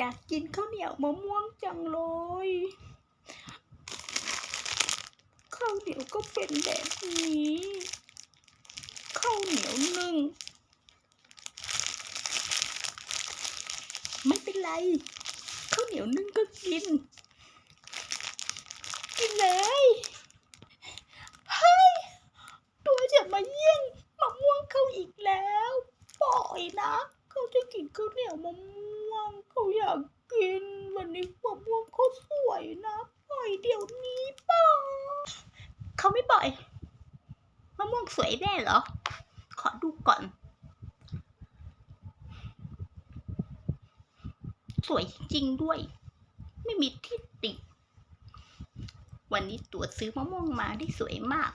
อยากกินข้าวเหนียวมะม่วงจังเลยข้าวเหนียวก็เป็นแบบนี้ข้าวเหนียวนึ่งไม่เป็นไรข้าวเหนียวนึ่งก็กิน กินเลยเฮ้ยตัวจะมาเยี่ยงมะม่วงเขาอีกแล้วปล่อยนะเขาจะกินข้าวเหนียวมะม่วง เขาอยากกินวันนี้มะม่วงเขาสวยนะปล่อยเดี๋ยวนี้เปล่าเขาไม่ปล่อยมะม่วงสวยแน่เหรอ ขอดูก่อน สวยจริงด้วย ไม่มีที่ติ วันนี้ตัวจซื้อมะม่วงมาได้สวยมาก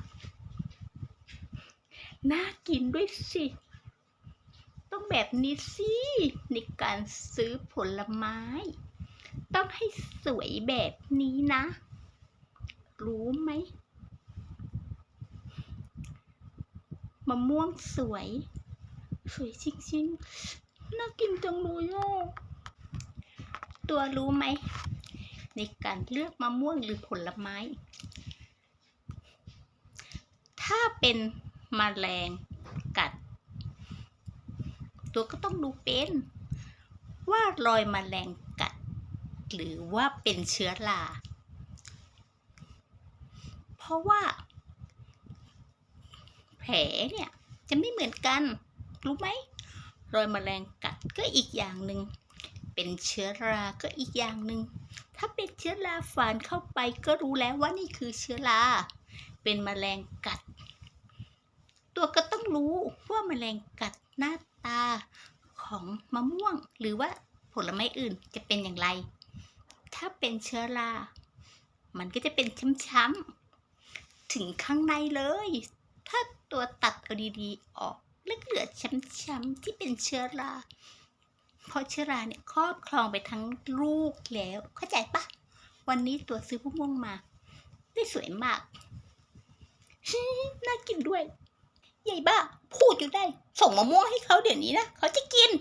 น่ากินด้วยสิ ต้องแบบนี้สิในการซื้อผลไม้ ต้องให้สวยแบบนี้นะ รู้ไหมมะม่วงสวย สวยจริงๆ น่ากินจังเลยอะตัวรู้ไหม ในการเลือกมะม่วงหรือผลไม้ ถ้าเป็นมแมลง ตัวก็ต้องดูเป็น ว่ารอยมแมลงกัด หรือว่าเป็นเชื้อรา เพราะว่า แผลเนี่ยจะไม่เหมือนกัน รู้ไหม รอยมแมลงกัดก็อีกอย่างหนึ่ง เป็นเชื้อราก็อีกอย่างหนึ่ง ถ้าเป็นเชื้อราฝานเข้าไปก็รู้แล้วว่านี่คือเชื้อรา เป็นแมลงกัด ตัวก็ต้องรู้ว่าแมลงกัดหน้าตา มะม่วง หรือว่าผลไม้อื่นจะเป็นอย่างไร ถ้าเป็นเชื้อรา มันก็จะเป็นช้ำๆ ถึงข้างในเลย ถ้าตัวตัดเอาดีๆ ออกแล้วเหลือช้ำๆที่เป็นเชื้อรา เพราะเชื้อราเนี่ยครอบครองไปทั้งลูกแล้ว เข้าใจปะ วันนี้ตัวซื้อมะม่วงมา ได้สวยมาก น่ากินด้วย ใหญ่บ้า พูดอยู่ได้ ส่งมะม่วงให้เขาเดี๋ยวนี้นะ เขาจะกิน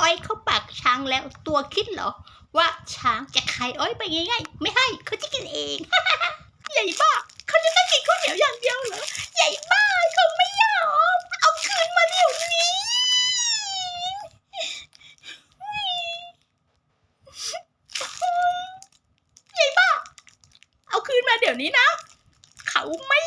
อ้อยเข้าปากช้างแล้วตัวคิดเหรอ ว่าช้างจะขายอ้อยไปง่ายๆ ไม่ให้เขาจะกินเองใหญ่บ้าเขาจะต้องกินข้าวเหนียวอย่างเดียวเหรอใหญ่บ้าเขาไม่ยอมเอาคืนมาเดี๋ยวนี้ ใหญ่บ้าเอาคืนมาเดี๋ยวนี้นะ เขาไม่